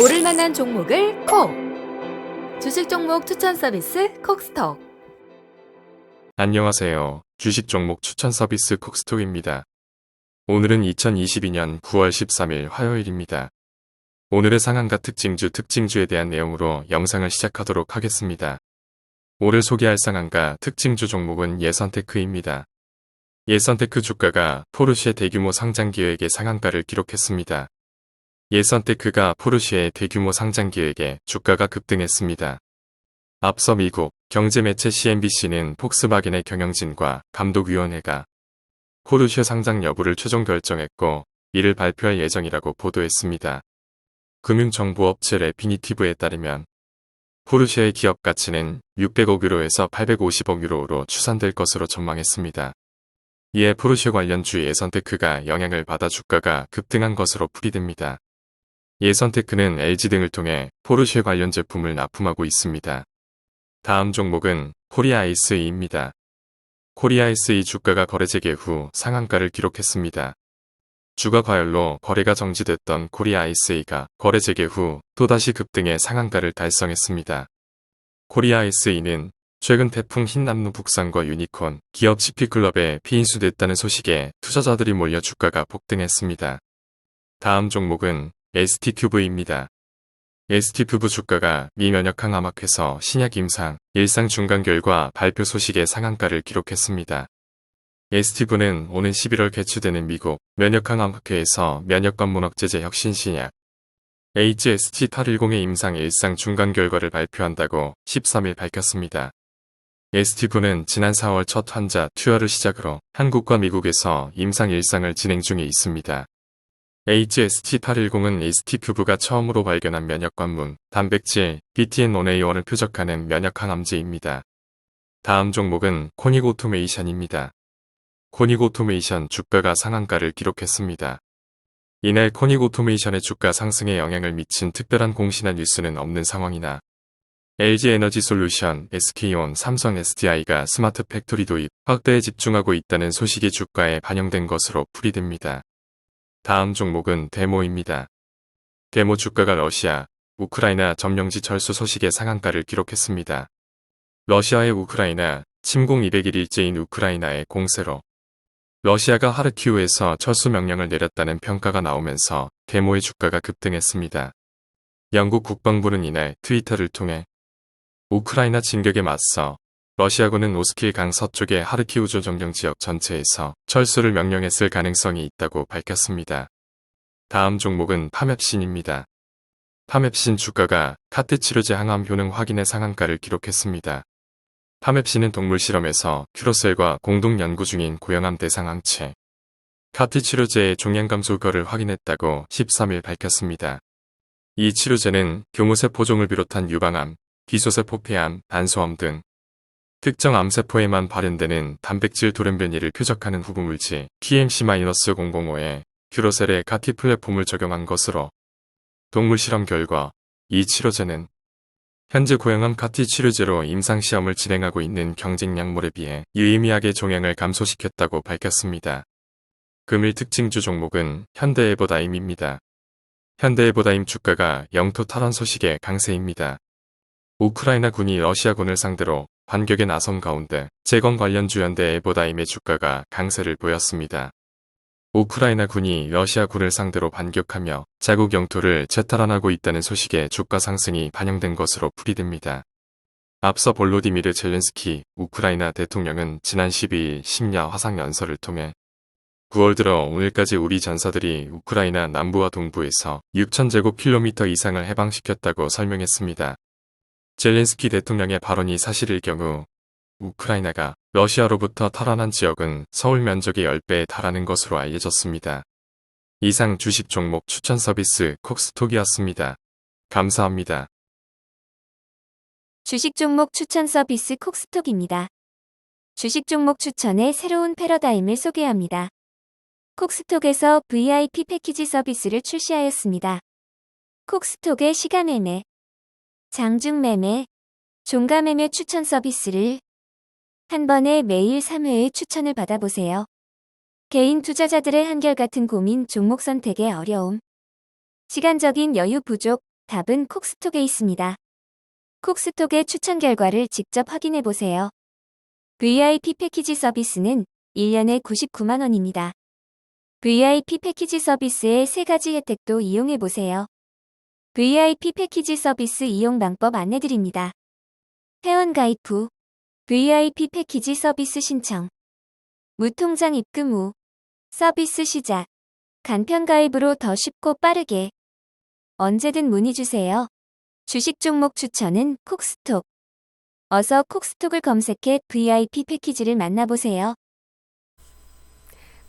오를 만한 종목을 콕! 주식 종목 추천 서비스 콕스톡. 안녕하세요. 주식 종목 추천 서비스 콕스톡입니다. 오늘은 2022년 9월 13일 화요일입니다. 오늘의 상한가 특징주 특징주에 대한 내용으로 영상을 시작하도록 하겠습니다. 오늘 소개할 상한가 특징주 종목은 예선테크입니다. 예선테크 주가가 포르쉐 대규모 상장 기획의 상한가를 기록했습니다. 예선테크가 포르쉐의 대규모 상장 기획에 주가가 급등했습니다. 앞서 미국 경제매체 CNBC는 폭스바겐의 경영진과 감독위원회가 포르쉐 상장 여부를 최종 결정했고 이를 발표할 예정이라고 보도했습니다. 금융정보업체 레피니티브에 따르면 포르쉐의 기업 가치는 600억 유로에서 850억 유로로 추산될 것으로 전망했습니다. 이에 포르쉐 관련 주 예선 테크가 영향을 받아 주가가 급등한 것으로 풀이됩니다. 예선 테크는 LG 등을 통해 포르쉐 관련 제품을 납품하고 있습니다. 다음 종목은 코리아이스이입니다. 코리아이스이 주가가 거래 재개 후 상한가를 기록했습니다. 주가 과열로 거래가 정지됐던 코리아이스이가 거래 재개 후 또다시 급등해 상한가를 달성했습니다. 코리아이스이는 최근 태풍 흰남노 북산과 유니콘, 기업 CP클럽에 피인수됐다는 소식에 투자자들이 몰려 주가가 폭등했습니다. 다음 종목은 ST큐브입니다. ST큐브 주가가 미면역 항 암학회서 신약 임상, 일상 중간 결과 발표 소식에 상한가를 기록했습니다. STV는 오는 11월 개최되는 미국 면역항암학회에서 면역관문학제제 혁신 신약 HST810의 임상 일상 중간 결과를 발표한다고 13일 밝혔습니다. STV는 지난 4월 첫 환자 투여를 시작으로 한국과 미국에서 임상 일상을 진행 중에 있습니다. HST810은 ST큐브가 처음으로 발견한 면역관문, 단백질, BTN1A1을 표적하는 면역항암제입니다. 다음 종목은 코닉오토메이션입니다. 코닉오토메이션 주가가 상한가를 기록했습니다. 이날 코닉오토메이션의 주가 상승에 영향을 미친 특별한 공시나 뉴스는 없는 상황이나 LG에너지 솔루션, SK온, 삼성 SDI가 스마트 팩토리 도입, 확대에 집중하고 있다는 소식이 주가에 반영된 것으로 풀이됩니다. 다음 종목은 데모입니다. 데모 주가가 러시아, 우크라이나 점령지 철수 소식의 상한가를 기록했습니다. 러시아의 우크라이나 침공 200일일째인 우크라이나의 공세로 러시아가 하르키우에서 철수 명령을 내렸다는 평가가 나오면서 데모의 주가가 급등했습니다. 영국 국방부는 이날 트위터를 통해 우크라이나 진격에 맞서 러시아군은 오스킬 강 서쪽의 하르키우조 점령 지역 전체에서 철수를 명령했을 가능성이 있다고 밝혔습니다. 다음 종목은 파맵신입니다. 파맵신 주가가 카트 치료제 항암 효능 확인의 상한가를 기록했습니다. 파맵신은 동물 실험에서 큐로셀과 공동 연구 중인 고형암 대상 항체 카트 치료제의 종양 감소 효과를 확인했다고 13일 밝혔습니다. 이 치료제는 교무세 포종을 비롯한 유방암, 기소세포 폐암, 단소암 등 특정 암세포에만 발현되는 단백질 돌연변이를 표적하는 후보물질 TMC-005에 큐로셀의 카티 플랫폼을 적용한 것으로 동물 실험 결과 이 치료제는 현재 고형암 카티 치료제로 임상시험을 진행하고 있는 경쟁 약물에 비해 유의미하게 종양을 감소시켰다고 밝혔습니다. 금일 특징주 종목은 현대에보다임입니다. 현대에보다임 주가가 영토 탈환 소식에 강세입니다. 우크라이나 군이 러시아군을 상대로 반격에 나선 가운데 재건 관련 주연대 에보다임의 주가가 강세를 보였습니다. 우크라이나 군이 러시아 군을 상대로 반격하며 자국 영토를 재탈환하고 있다는 소식에 주가 상승이 반영된 것으로 풀이됩니다. 앞서 볼로디미르 젤렌스키 우크라이나 대통령은 지난 12일 심야 화상 연설을 통해 9월 들어 오늘까지 우리 전사들이 우크라이나 남부와 동부에서 6,000제곱킬로미터 이상을 해방시켰다고 설명했습니다. 젤렌스키 대통령의 발언이 사실일 경우 우크라이나가 러시아로부터 탈환한 지역은 서울 면적의 10배에 달하는 것으로 알려졌습니다. 이상 주식 종목 추천 서비스 콕스톡이었습니다. 감사합니다. 주식 종목 추천 서비스 콕스톡입니다. 주식 종목 추천의 새로운 패러다임을 소개합니다. 콕스톡에서 VIP 패키지 서비스를 출시하였습니다. 콕스톡의 시간 매매, 장중 매매, 종가 매매 추천 서비스를 한 번에 매일 3회의 추천을 받아보세요. 개인 투자자들의 한결같은 고민 종목 선택의 어려움. 시간적인 여유 부족, 답은 콕스톡에 있습니다. 콕스톡의 추천 결과를 직접 확인해 보세요. VIP 패키지 서비스는 1년에 99만 원입니다. VIP 패키지 서비스의 세 가지 혜택도 이용해 보세요. VIP 패키지 서비스 이용 방법 안내드립니다. 회원 가입 후 VIP 패키지 서비스 신청 무통장 입금 후 서비스 시작 간편 가입으로 더 쉽고 빠르게 언제든 문의 주세요. 주식 종목 추천은 콕스톡 어서 콕스톡을 검색해 VIP 패키지를 만나보세요.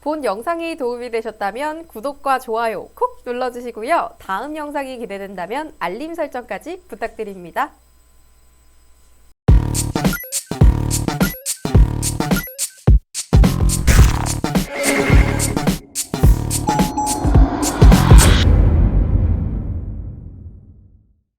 본 영상이 도움이 되셨다면 구독과 좋아요 콕 눌러주시고요. 다음 영상이 기대된다면 알림 설정까지 부탁드립니다.